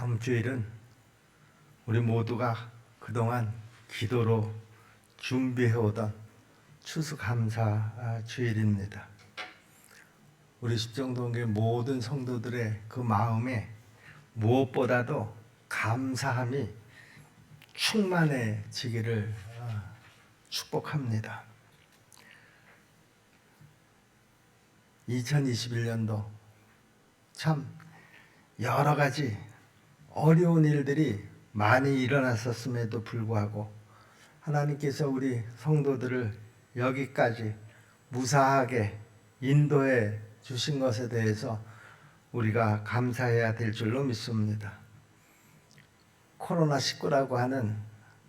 다음 주일은 우리 모두가 그동안 기도로 준비해오던 추수감사 아, 주일입니다. 우리 십정동계 모든 성도들의 그 마음에 무엇보다도 감사함이 충만해지기를 아, 축복합니다. 2021년도 참 여러 가지 어려운 일들이 많이 일어났었음에도 불구하고 하나님께서 우리 성도들을 여기까지 무사하게 인도해 주신 것에 대해서 우리가 감사해야 될 줄로 믿습니다. 코로나19라고 하는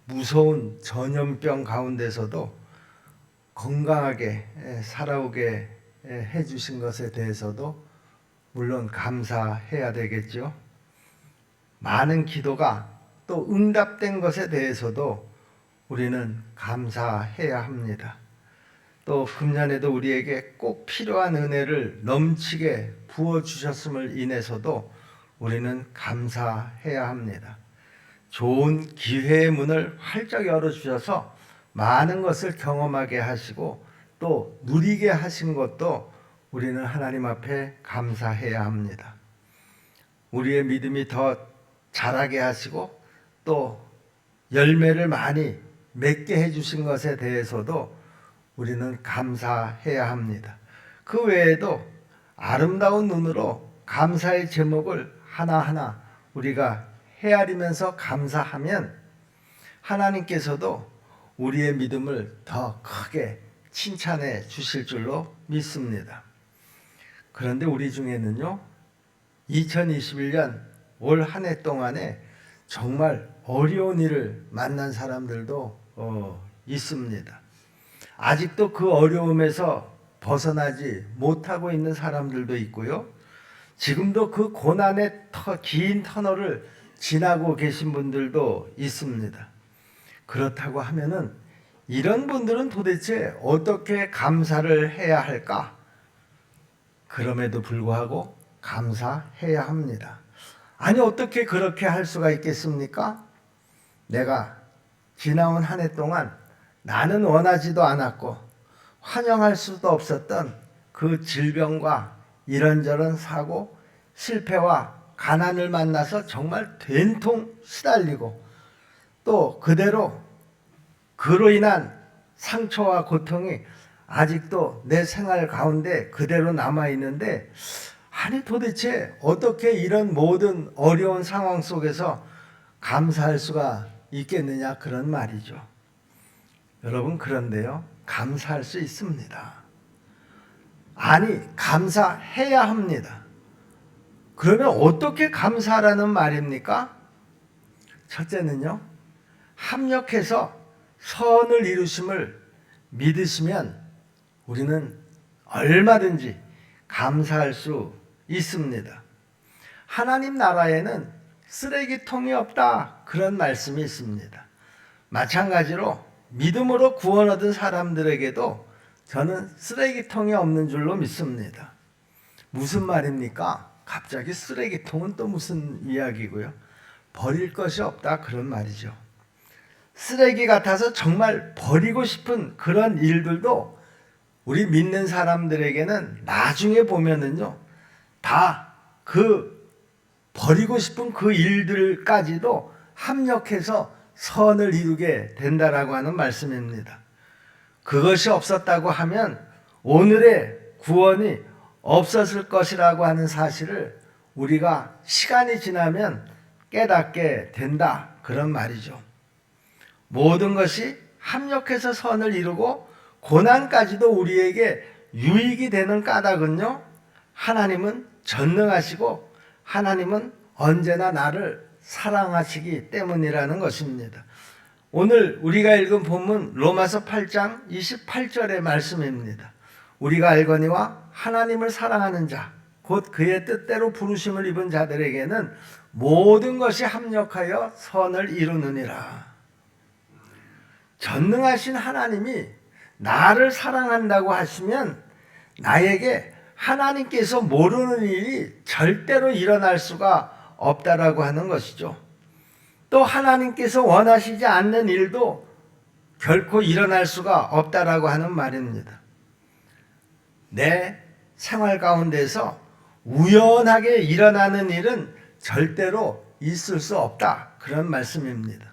무서운 전염병 가운데서도 건강하게 살아오게 해주신 것에 대해서도 물론 감사해야 되겠죠. 많은 기도가 또 응답된 것에 대해서도 우리는 감사해야 합니다. 또 금년에도 우리에게 꼭 필요한 은혜를 넘치게 부어 주셨음을 인해서도 우리는 감사해야 합니다. 좋은 기회의 문을 활짝 열어 주셔서 많은 것을 경험하게 하시고 또 누리게 하신 것도 우리는 하나님 앞에 감사해야 합니다. 우리의 믿음이 더 자라게 하시고 또 열매를 많이 맺게 해주신 것에 대해서도 우리는 감사해야 합니다. 그 외에도 아름다운 눈으로 감사의 제목을 하나하나 우리가 헤아리면서 감사하면 하나님께서도 우리의 믿음을 더 크게 칭찬해 주실 줄로 믿습니다. 그런데 우리 중에는요, 2021년 올 한 해 동안에 정말 어려운 일을 만난 사람들도 어, 있습니다. 아직도 그 어려움에서 벗어나지 못하고 있는 사람들도 있고요. 지금도 그 고난의 터, 긴 터널을 지나고 계신 분들도 있습니다. 그렇다고 하면은 이런 분들은 도대체 어떻게 감사를 해야 할까? 그럼에도 불구하고 감사해야 합니다. 아니 어떻게 그렇게 할 수가 있겠습니까? 내가 지나온 한 해 동안 나는 원하지도 않았고 환영할 수도 없었던 그 질병과 이런저런 사고, 실패와 가난을 만나서 정말 된통 시달리고 또 그대로 그로 인한 상처와 고통이 아직도 내 생활 가운데 그대로 남아 있는데 아니 도대체 어떻게 이런 모든 어려운 상황 속에서 감사할 수가 있겠느냐 그런 말이죠. 여러분 그런데요. 감사할 수 있습니다. 아니 감사해야 합니다. 그러면 어떻게 감사라는 말입니까? 첫째는요. 합력해서 선을 이루심을 믿으시면 우리는 얼마든지 감사할 수 있습니다. 하나님 나라에는 쓰레기통이 없다. 그런 말씀이 있습니다. 마찬가지로 믿음으로 구원 얻은 사람들에게도 저는 쓰레기통이 없는 줄로 믿습니다. 무슨 말입니까? 갑자기 쓰레기통은 또 무슨 이야기고요? 버릴 것이 없다. 그런 말이죠. 쓰레기 같아서 정말 버리고 싶은 그런 일들도 우리 믿는 사람들에게는 나중에 보면은요, 다 그 버리고 싶은 그 일들까지도 합력해서 선을 이루게 된다라고 하는 말씀입니다. 그것이 없었다고 하면 오늘의 구원이 없었을 것이라고 하는 사실을 우리가 시간이 지나면 깨닫게 된다. 그런 말이죠. 모든 것이 합력해서 선을 이루고 고난까지도 우리에게 유익이 되는 까닭은요. 하나님은 전능하시고 하나님은 언제나 나를 사랑하시기 때문이라는 것입니다. 오늘 우리가 읽은 본문 로마서 8장 28절의 말씀입니다. 우리가 알거니와 하나님을 사랑하는 자, 곧 그의 뜻대로 부르심을 입은 자들에게는 모든 것이 합력하여 선을 이루느니라. 전능하신 하나님이 나를 사랑한다고 하시면 나에게 하나님께서 모르는 일이 절대로 일어날 수가 없다라고 하는 것이죠. 또 하나님께서 원하시지 않는 일도 결코 일어날 수가 없다라고 하는 말입니다. 내 생활 가운데서 우연하게 일어나는 일은 절대로 있을 수 없다. 그런 말씀입니다.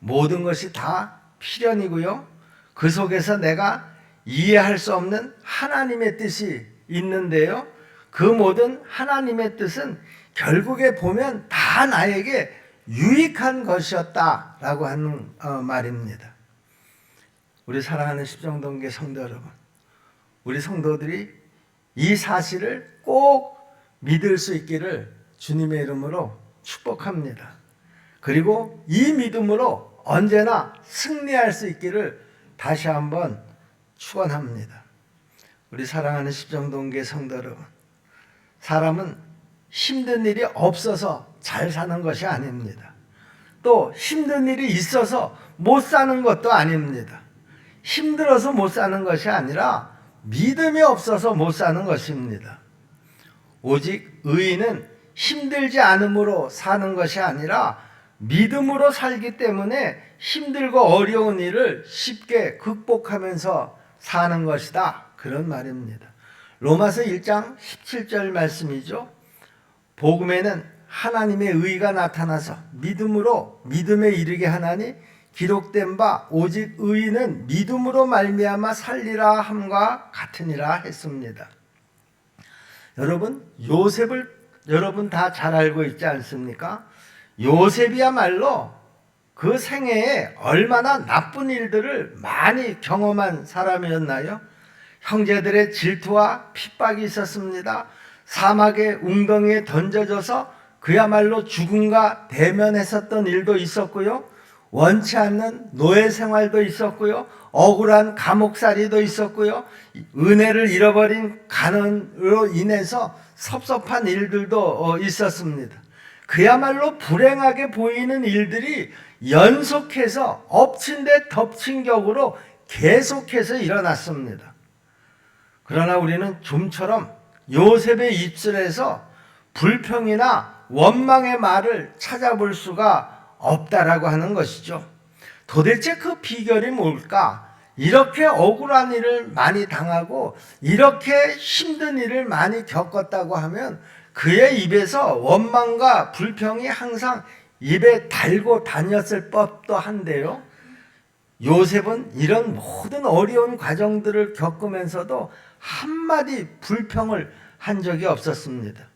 모든 것이 다 필연이고요. 그 속에서 내가 이해할 수 없는 하나님의 뜻이 있는데요. 그 모든 하나님의 뜻은 결국에 보면 다 나에게 유익한 것이었다라고 하는 어, 말입니다. 우리 사랑하는 십정동계 성도 여러분, 우리 성도들이 이 사실을 꼭 믿을 수 있기를 주님의 이름으로 축복합니다. 그리고 이 믿음으로 언제나 승리할 수 있기를 다시 한번 축원합니다. 우리 사랑하는 십정동계 성도 여러분, 사람은 힘든 일이 없어서 잘 사는 것이 아닙니다. 또 힘든 일이 있어서 못 사는 것도 아닙니다. 힘들어서 못 사는 것이 아니라 믿음이 없어서 못 사는 것입니다. 오직 의인은 힘들지 않음으로 사는 것이 아니라 믿음으로 살기 때문에 힘들고 어려운 일을 쉽게 극복하면서 사는 것이다. 그런 말입니다. 로마서 1장 17절 말씀이죠. 복음에는 하나님의 의가 나타나서 믿음으로 믿음에 이르게 하나니 기록된 바 오직 의인은 믿음으로 말미암아 살리라 함과 같으니라 했습니다. 여러분 요셉을 여러분 다 잘 알고 있지 않습니까? 요셉이야말로 그 생애에 얼마나 나쁜 일들을 많이 경험한 사람이었나요? 형제들의 질투와 핍박이 있었습니다. 사막의 웅덩이에 던져져서 그야말로 죽음과 대면했었던 일도 있었고요. 원치 않는 노예 생활도 있었고요. 억울한 감옥살이도 있었고요. 은혜를 잃어버린 가난으로 인해서 섭섭한 일들도 어, 있었습니다. 그야말로 불행하게 보이는 일들이 연속해서 엎친 데 덮친 격으로 계속해서 일어났습니다. 그러나 우리는 좀처럼 요셉의 입술에서 불평이나 원망의 말을 찾아볼 수가 없다라고 하는 것이죠. 도대체 그 비결이 뭘까? 이렇게 억울한 일을 많이 당하고 이렇게 힘든 일을 많이 겪었다고 하면 그의 입에서 원망과 불평이 항상 입에 달고 다녔을 법도 한데요. 요셉은 이런 모든 어려운 과정들을 겪으면서도 한마디 불평을 한 적이 없었습니다.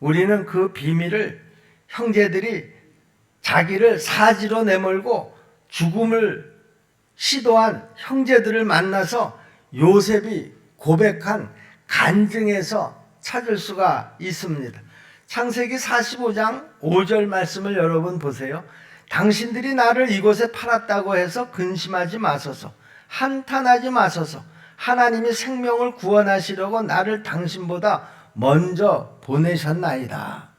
우리는 그 비밀을 형제들이 자기를 사지로 내몰고 죽음을 시도한 형제들을 만나서 요셉이 고백한 간증에서 찾을 수가 있습니다. 창세기 45장 5절 말씀을 여러분 보세요. 당신들이 나를 이곳에 팔았다고 해서 근심하지 마소서. 한탄하지 마소서. 하나님이 생명을 구원하시려고 나를 당신보다 먼저 보내셨나이다.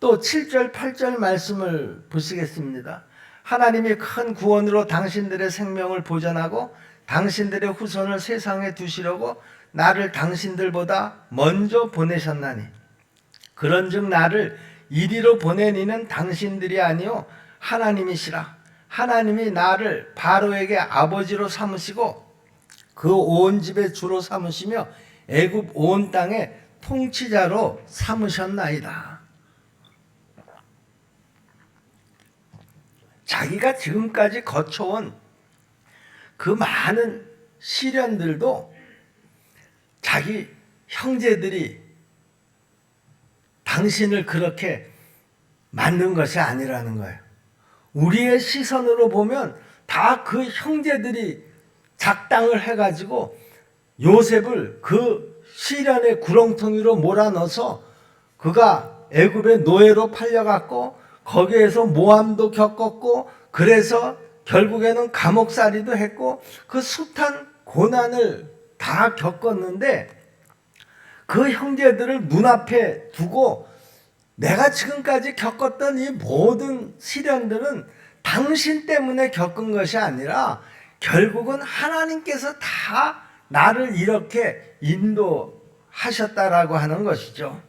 또 7절, 8절 말씀을 보시겠습니다. 하나님이 큰 구원으로 당신들의 생명을 보전하고 당신들의 후손을 세상에 두시려고 나를 당신들보다 먼저 보내셨나니 그런즉 나를 이리로 보낸 이는 당신들이 아니요 하나님이시라 하나님이 나를 바로에게 아버지로 삼으시고 그 온 집의 주로 삼으시며 애굽 온 땅의 통치자로 삼으셨나이다. 자기가 지금까지 거쳐온 그 많은 시련들도 자기 형제들이 당신을 그렇게 만든 것이 아니라는 거예요. 우리의 시선으로 보면 다 그 형제들이 작당을 해가지고 요셉을 그 시련의 구렁텅이로 몰아넣어서 그가 애굽의 노예로 팔려갔고 거기에서 모함도 겪었고 그래서 결국에는 감옥살이도 했고 그 숱한 고난을 다 겪었는데 그 형제들을 눈앞에 두고 내가 지금까지 겪었던 이 모든 시련들은 당신 때문에 겪은 것이 아니라 결국은 하나님께서 다 나를 이렇게 인도하셨다라고 하는 것이죠.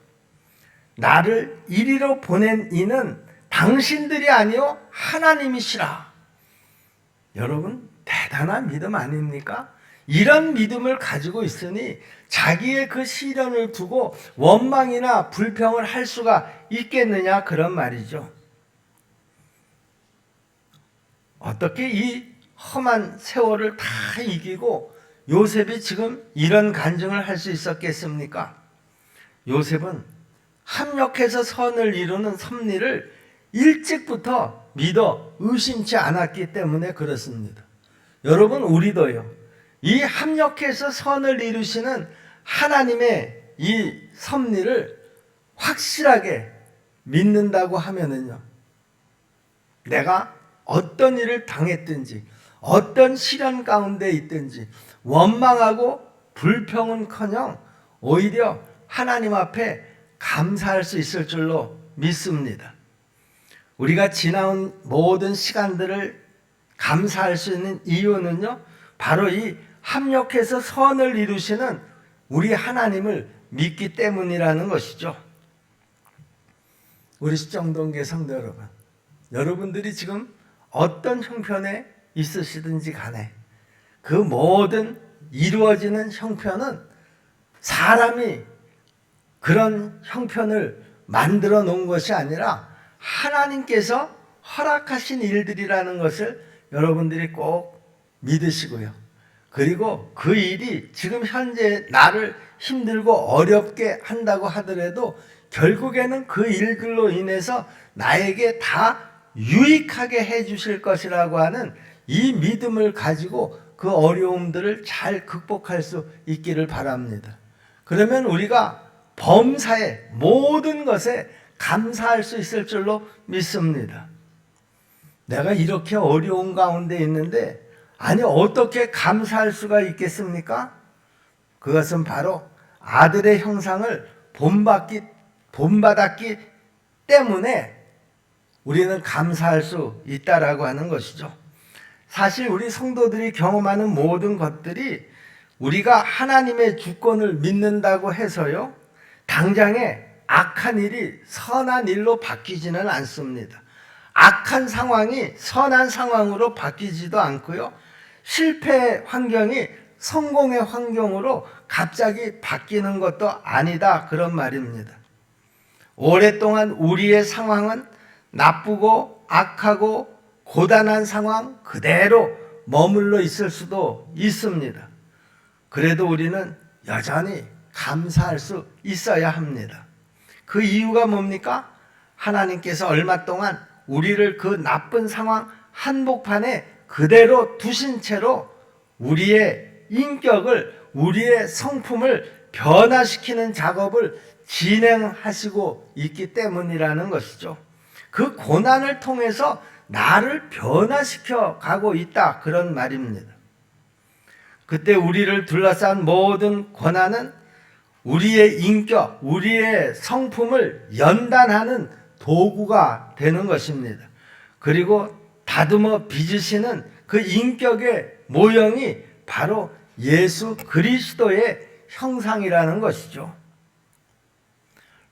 나를 이리로 보낸 이는 당신들이 아니요 하나님이시라. 여러분 대단한 믿음 아닙니까? 이런 믿음을 가지고 있으니 자기의 그 시련을 두고 원망이나 불평을 할 수가 있겠느냐 그런 말이죠. 어떻게 이 험한 세월을 다 이기고 요셉이 지금 이런 간증을 할 수 있었겠습니까? 요셉은 합력해서 선을 이루는 섭리를 일찍부터 믿어 의심치 않았기 때문에 그렇습니다. 여러분 우리도요. 이 합력해서 선을 이루시는 하나님의 이 섭리를 확실하게 믿는다고 하면은요. 내가 어떤 일을 당했든지 어떤 시련 가운데 있든지 원망하고 불평은커녕 오히려 하나님 앞에 감사할 수 있을 줄로 믿습니다. 우리가 지나온 모든 시간들을 감사할 수 있는 이유는요, 바로 이 합력해서 선을 이루시는 우리 하나님을 믿기 때문이라는 것이죠. 우리 시정동계 성도 여러분, 여러분들이 지금 어떤 형편에 있으시든지 간에 그 모든 이루어지는 형편은 사람이 그런 형편을 만들어 놓은 것이 아니라 하나님께서 허락하신 일들이라는 것을 여러분들이 꼭 믿으시고요. 그리고 그 일이 지금 현재 나를 힘들고 어렵게 한다고 하더라도 결국에는 그 일들로 인해서 나에게 다 유익하게 해 주실 것이라고 하는 이 믿음을 가지고 그 어려움들을 잘 극복할 수 있기를 바랍니다. 그러면 우리가 범사의 모든 것에 감사할 수 있을 줄로 믿습니다. 내가 이렇게 어려운 가운데 있는데, 아니, 어떻게 감사할 수가 있겠습니까? 그것은 바로 아들의 형상을 본받기, 본받았기 때문에 우리는 감사할 수 있다라고 하는 것이죠. 사실 우리 성도들이 경험하는 모든 것들이 우리가 하나님의 주권을 믿는다고 해서요, 당장에 악한 일이 선한 일로 바뀌지는 않습니다. 악한 상황이 선한 상황으로 바뀌지도 않고요. 실패 환경이 성공의 환경으로 갑자기 바뀌는 것도 아니다. 그런 말입니다. 오랫동안 우리의 상황은 나쁘고 악하고 고단한 상황 그대로 머물러 있을 수도 있습니다. 그래도 우리는 여전히 감사할 수 있어야 합니다. 그 이유가 뭡니까? 하나님께서 얼마 동안 우리를 그 나쁜 상황 한복판에 그대로 두신 채로 우리의 인격을, 우리의 성품을 변화시키는 작업을 진행하시고 있기 때문이라는 것이죠. 그 고난을 통해서 나를 변화시켜 가고 있다. 그런 말입니다. 그때 우리를 둘러싼 모든 고난은 우리의 인격, 우리의 성품을 연단하는 도구가 되는 것입니다. 그리고 다듬어 빚으시는 그 인격의 모형이 바로 예수 그리스도의 형상이라는 것이죠.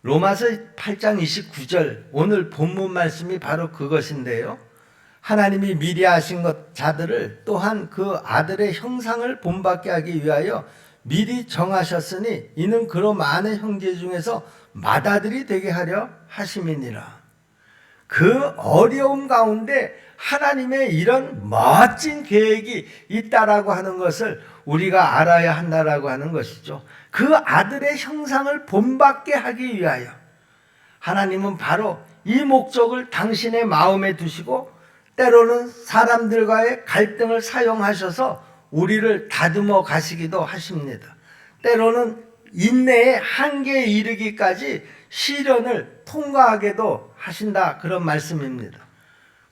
로마서 8장 29절 오늘 본문 말씀이 바로 그것인데요. 하나님이 미리 하신 것 자들을 또한 그 아들의 형상을 본받게 하기 위하여 미리 정하셨으니 이는 그로 많은 형제 중에서 맏아들이 되게 하려 하심이니라. 그 어려움 가운데 하나님의 이런 멋진 계획이 있다라고 하는 것을 우리가 알아야 한다라고 하는 것이죠. 그 아들의 형상을 본받게 하기 위하여 하나님은 바로 이 목적을 당신의 마음에 두시고 때로는 사람들과의 갈등을 사용하셔서 우리를 다듬어 가시기도 하십니다. 때로는 인내의 한계에 이르기까지 시련을 통과하게도 하신다 그런 말씀입니다.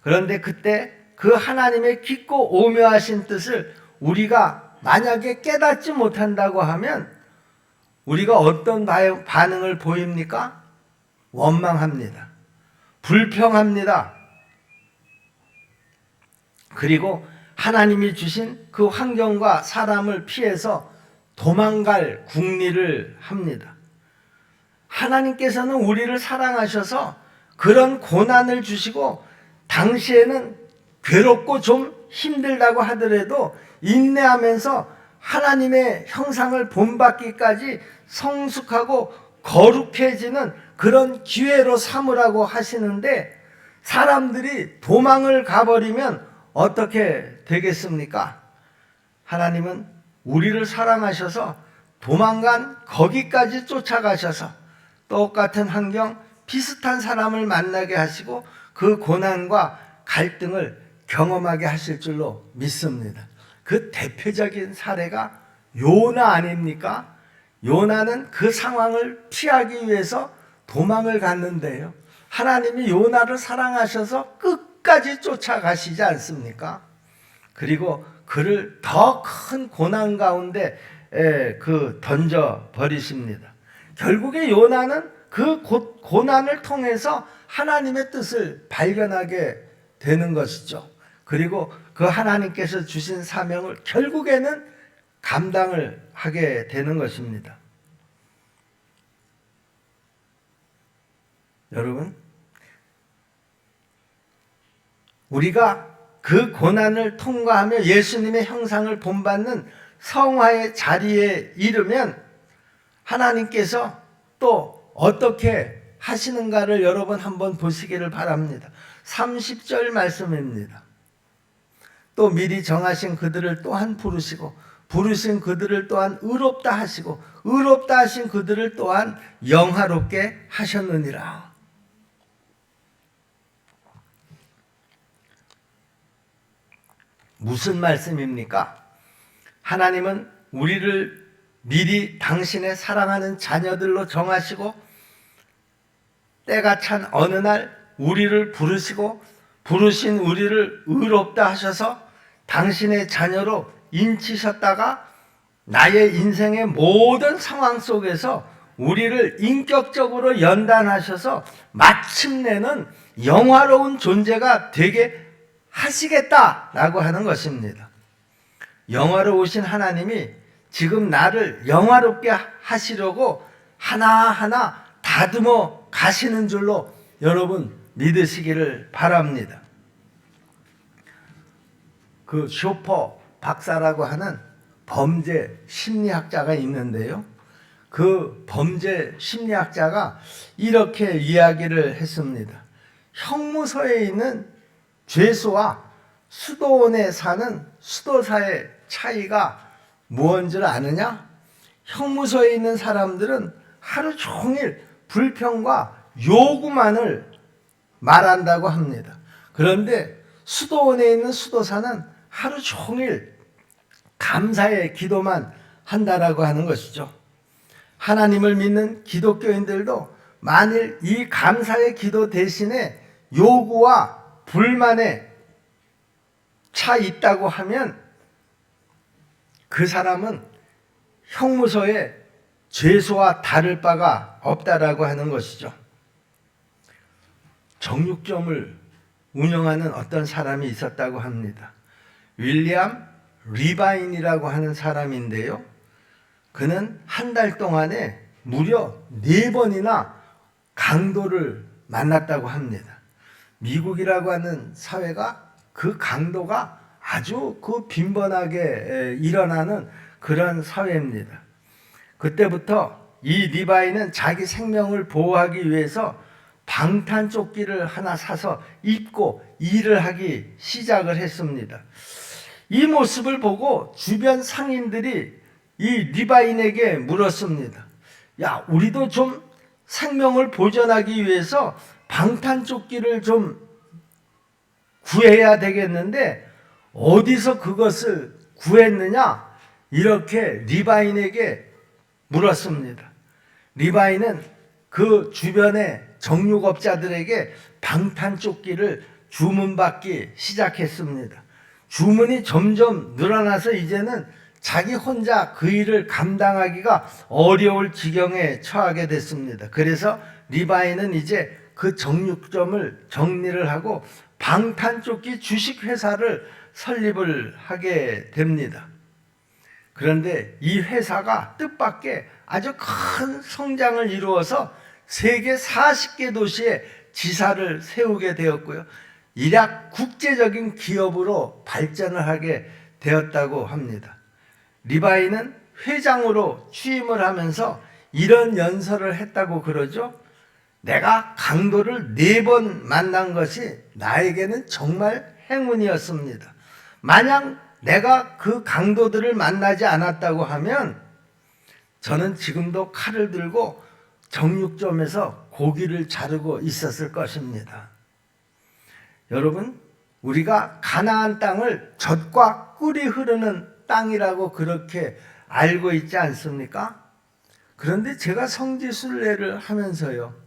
그런데 그때 그 하나님의 깊고 오묘하신 뜻을 우리가 만약에 깨닫지 못한다고 하면 우리가 어떤 반응을 보입니까? 원망합니다. 불평합니다. 그리고 하나님이 주신 그 환경과 사람을 피해서 도망갈 궁리를 합니다. 하나님께서는 우리를 사랑하셔서 그런 고난을 주시고 당시에는 괴롭고 좀 힘들다고 하더라도 인내하면서 하나님의 형상을 본받기까지 성숙하고 거룩해지는 그런 기회로 삼으라고 하시는데 사람들이 도망을 가버리면 어떻게 되겠습니까? 하나님은 우리를 사랑하셔서 도망간 거기까지 쫓아가셔서 똑같은 환경, 비슷한 사람을 만나게 하시고 그 고난과 갈등을 경험하게 하실 줄로 믿습니다. 그 대표적인 사례가 요나 아닙니까? 요나는 그 상황을 피하기 위해서 도망을 갔는데요. 하나님이 요나를 사랑하셔서 끝 까지 쫓아가시지 않습니까? 그리고 그를 더 큰 고난 가운데 에, 그 던져 버리십니다. 결국에 요나는 그 고, 고난을 통해서 하나님의 뜻을 발견하게 되는 것이죠. 그리고 그 하나님께서 주신 사명을 결국에는 감당을 하게 되는 것입니다. 여러분, 우리가 그 고난을 통과하며 예수님의 형상을 본받는 성화의 자리에 이르면 하나님께서 또 어떻게 하시는가를 여러분 한번 보시기를 바랍니다. 30절 말씀입니다. 또 미리 정하신 그들을 또한 부르시고 부르신 그들을 또한 의롭다 하시고 의롭다 하신 그들을 또한 영화롭게 하셨느니라. 무슨 말씀입니까? 하나님은 우리를 미리 당신의 사랑하는 자녀들로 정하시고 때가 찬 어느 날 우리를 부르시고 부르신 우리를 의롭다 하셔서 당신의 자녀로 인치셨다가 나의 인생의 모든 상황 속에서 우리를 인격적으로 연단하셔서 마침내는 영화로운 존재가 되게 하시겠다라고 하는 것입니다. 영화로우신 하나님이 지금 나를 영화롭게 하시려고 하나하나 다듬어 가시는 줄로 여러분 믿으시기를 바랍니다. 그 쇼퍼 박사라고 하는 범죄 심리학자가 있는데요. 그 범죄 심리학자가 이렇게 이야기를 했습니다. 형무소에 있는 죄수와 수도원에 사는 수도사의 차이가 무언 줄 아느냐? 형무소에 있는 사람들은 하루 종일 불평과 요구만을 말한다고 합니다. 그런데 수도원에 있는 수도사는 하루 종일 감사의 기도만 한다라고 하는 것이죠. 하나님을 믿는 기독교인들도 만일 이 감사의 기도 대신에 요구와 불만에 차 있다고 하면 그 사람은 형무소에 죄수와 다를 바가 없다라고 하는 것이죠. 정육점을 운영하는 어떤 사람이 있었다고 합니다. 윌리엄 리바인이라고 하는 사람인데요. 그는 한 달 동안에 무려 네 번이나 강도를 만났다고 합니다. 미국이라고 하는 사회가 그 강도가 아주 그 빈번하게 일어나는 그런 사회입니다. 그때부터 이 리바이는 자기 생명을 보호하기 위해서 방탄조끼를 하나 사서 입고 일을 하기 시작을 했습니다. 이 모습을 보고 주변 상인들이 이 리바인에게 물었습니다. 야, 우리도 좀 생명을 보존하기 위해서 방탄조끼를 좀 구해야 되겠는데 어디서 그것을 구했느냐? 이렇게 리바인에게 물었습니다. 리바인은 그 주변의 정육업자들에게 방탄조끼를 주문받기 시작했습니다. 주문이 점점 늘어나서 이제는 자기 혼자 그 일을 감당하기가 어려울 지경에 처하게 됐습니다. 그래서 리바이는 이제 그 정육점을 정리를 하고 방탄조끼 주식회사를 설립을 하게 됩니다. 그런데 이 회사가 뜻밖의 아주 큰 성장을 이루어서 세계 40개 도시에 지사를 세우게 되었고요. 일약 국제적인 기업으로 발전을 하게 되었다고 합니다. 리바이는 회장으로 취임을 하면서 이런 연설을 했다고 그러죠. 내가 강도를 네 번 만난 것이 나에게는 정말 행운이었습니다. 만약 내가 그 강도들을 만나지 않았다고 하면 저는 지금도 칼을 들고 정육점에서 고기를 자르고 있었을 것입니다. 여러분, 우리가 가나안 땅을 젖과 꿀이 흐르는 땅이라고 그렇게 알고 있지 않습니까? 그런데 제가 성지순례를 하면서요,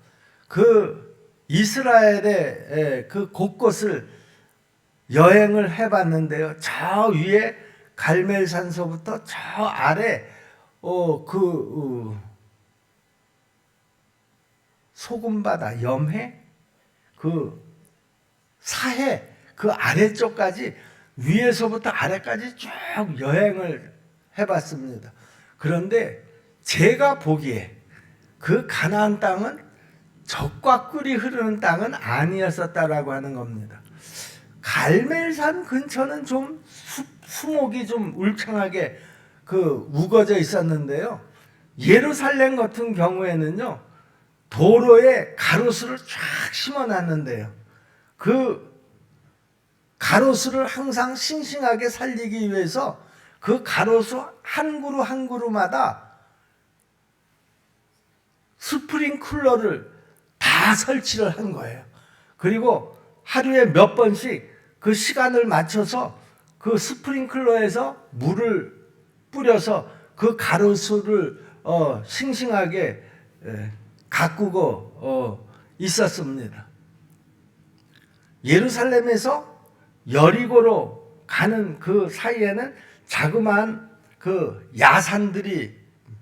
그 이스라엘의 그 곳곳을 여행을 해봤는데요. 저 위에 갈멜산서부터 저 아래 어 그 어, 소금바다 염해 그 사해 그 아래쪽까지 위에서부터 아래까지 쭉 여행을 해봤습니다. 그런데 제가 보기에 그 가나안 땅은 적과 꿀이 흐르는 땅은 아니었었다라고 하는 겁니다. 갈멜산 근처는 좀 수, 수목이 좀 울창하게 그 우거져 있었는데요. 예루살렘 같은 경우에는요. 도로에 가로수를 쫙 심어 놨는데요. 그 가로수를 항상 싱싱하게 살리기 위해서 그 가로수 한 그루 한 그루마다 스프링클러를 다 설치를 한 거예요. 그리고 하루에 몇 번씩 그 시간을 맞춰서 그 스프링클러에서 물을 뿌려서 그 가로수를 어, 싱싱하게 에, 가꾸고 어, 있었습니다. 예루살렘에서 여리고로 가는 그 사이에는 자그마한 그 야산들이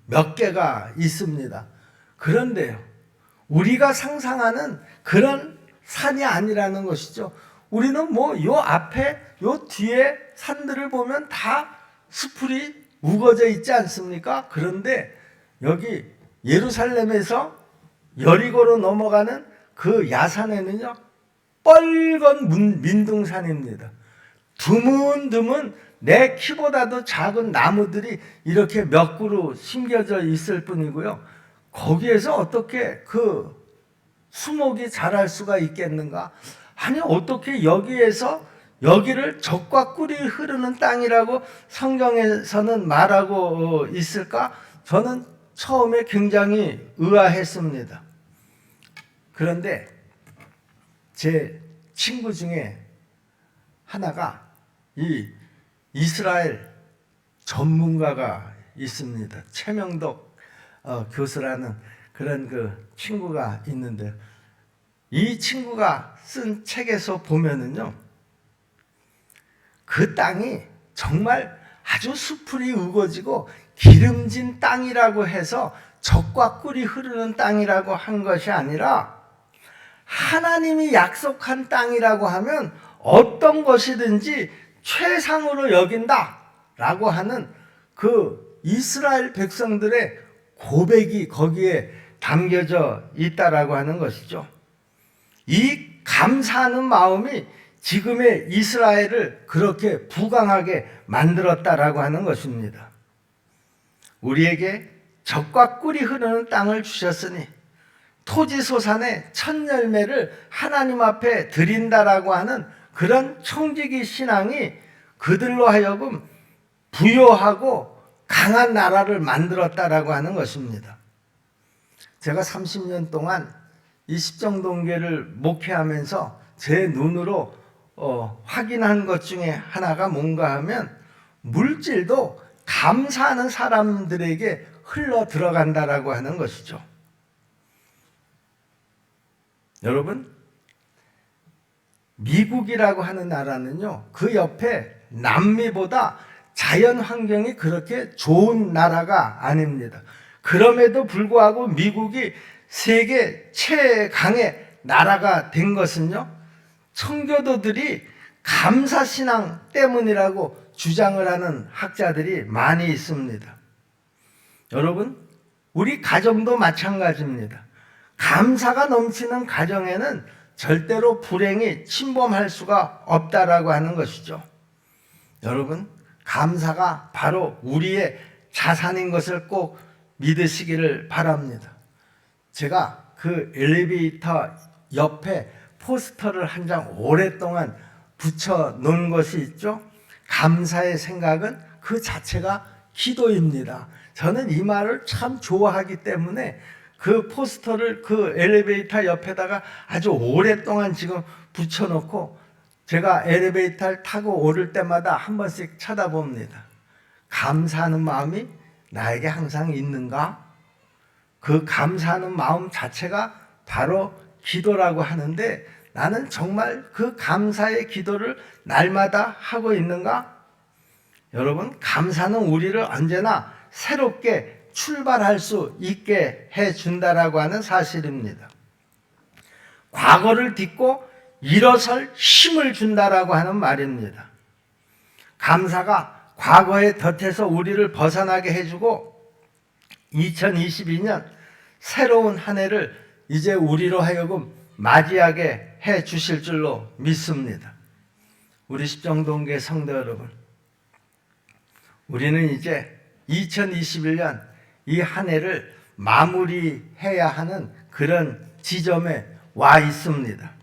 몇 개가 있습니다. 그런데요, 우리가 상상하는 그런 산이 아니라는 것이죠. 우리는 뭐 요 앞에 요 뒤에 산들을 보면 다 수풀이 우거져 있지 않습니까? 그런데 여기 예루살렘에서 여리고로 넘어가는 그 야산에는요 뻘건 문- 민둥산입니다. 드문드문 내 키보다도 작은 나무들이 이렇게 몇 그루 심겨져 있을 뿐이고요. 거기에서 어떻게 그 수목이 자랄 수가 있겠는가? 아니 어떻게 여기에서 여기를 적과 꿀이 흐르는 땅이라고 성경에서는 말하고 있을까? 저는 처음에 굉장히 의아했습니다. 그런데 제 친구 중에 하나가 이 이스라엘 전문가가 있습니다. 최명덕 어, 교수라는 그런 그 친구가 있는데 이 친구가 쓴 책에서 보면은요 그 땅이 정말 아주 수풀이 우거지고 기름진 땅이라고 해서 적과 꿀이 흐르는 땅이라고 한 것이 아니라 하나님이 약속한 땅이라고 하면 어떤 것이든지 최상으로 여긴다라고 하는 그 이스라엘 백성들의 고백이 거기에 담겨져 있다라고 하는 것이죠. 이 감사하는 마음이 지금의 이스라엘을 그렇게 부강하게 만들었다라고 하는 것입니다. 우리에게 적과 꿀이 흐르는 땅을 주셨으니 토지 소산의 첫 열매를 하나님 앞에 드린다라고 하는 그런 청지기 신앙이 그들로 하여금 부여하고 강한 나라를 만들었다라고 하는 것입니다. 제가 30년 동안 이 십정동계를 목회하면서 제 눈으로 어, 확인한 것 중에 하나가 뭔가 하면 물질도 감사하는 사람들에게 흘러 들어간다라고 하는 것이죠. 여러분, 미국이라고 하는 나라는요, 그 옆에 남미보다 자연 환경이 그렇게 좋은 나라가 아닙니다. 그럼에도 불구하고 미국이 세계 최강의 나라가 된 것은요, 청교도들이 감사신앙 때문이라고 주장을 하는 학자들이 많이 있습니다. 여러분, 우리 가정도 마찬가지입니다. 감사가 넘치는 가정에는 절대로 불행이 침범할 수가 없다라고 하는 것이죠. 여러분, 감사가 바로 우리의 자산인 것을 꼭 믿으시기를 바랍니다. 제가 그 엘리베이터 옆에 포스터를 한 장 오랫동안 붙여 놓은 것이 있죠. 감사의 생각은 그 자체가 기도입니다. 저는 이 말을 참 좋아하기 때문에 그 포스터를 그 엘리베이터 옆에다가 아주 오랫동안 지금 붙여놓고 제가 엘리베이터를 타고 오를 때마다 한 번씩 쳐다봅니다. 감사하는 마음이 나에게 항상 있는가? 그 감사하는 마음 자체가 바로 기도라고 하는데 나는 정말 그 감사의 기도를 날마다 하고 있는가? 여러분, 감사는 우리를 언제나 새롭게 출발할 수 있게 해 준다라고 하는 사실입니다. 과거를 딛고 일어설 힘을 준다라고 하는 말입니다. 감사가 과거의 덫에서 우리를 벗어나게 해주고 2022년 새로운 한 해를 이제 우리로 하여금 맞이하게 해 주실 줄로 믿습니다. 우리 십정동계 성도 여러분, 우리는 이제 2021년 이 한 해를 마무리해야 하는 그런 지점에 와 있습니다.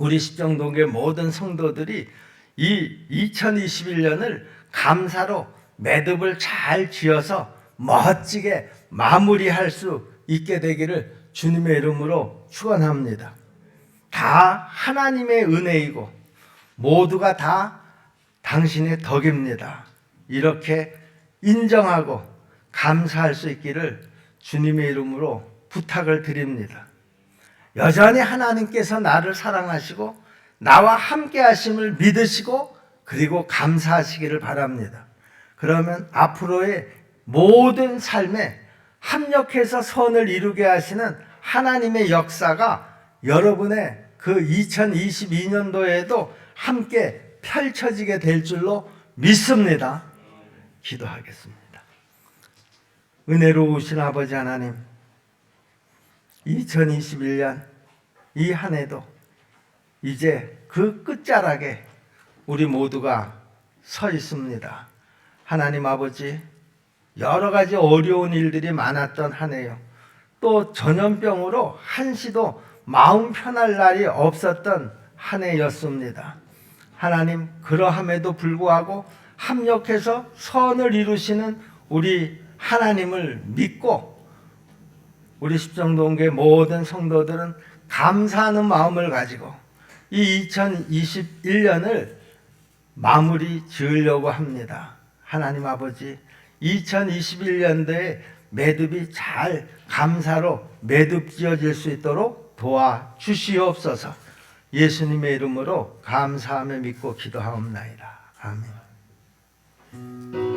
우리 십정동계 모든 성도들이 이 2021년을 감사로 매듭을 잘 지어서 멋지게 마무리할 수 있게 되기를 주님의 이름으로 축원합니다. 다 하나님의 은혜이고 모두가 다 당신의 덕입니다. 이렇게 인정하고 감사할 수 있기를 주님의 이름으로 부탁을 드립니다. 여전히 하나님께서 나를 사랑하시고 나와 함께 하심을 믿으시고 그리고 감사하시기를 바랍니다. 그러면 앞으로의 모든 삶에 합력해서 선을 이루게 하시는 하나님의 역사가 여러분의 그 2022년도에도 함께 펼쳐지게 될 줄로 믿습니다. 기도하겠습니다. 은혜로우신 아버지 하나님, 2021년 이 한 해도 이제 그 끝자락에 우리 모두가 서 있습니다. 하나님 아버지, 여러 가지 어려운 일들이 많았던 한 해요. 또 전염병으로 한시도 마음 편할 날이 없었던 한 해였습니다. 하나님, 그러함에도 불구하고 합력해서 선을 이루시는 우리 하나님을 믿고 우리 십정동계 모든 성도들은 감사하는 마음을 가지고 이 2021년을 마무리 지으려고 합니다. 하나님 아버지, 2021년도에 매듭이 잘 감사로 매듭 지어질 수 있도록 도와 주시옵소서. 예수님의 이름으로 감사하며 믿고 기도하옵나이다. 아멘.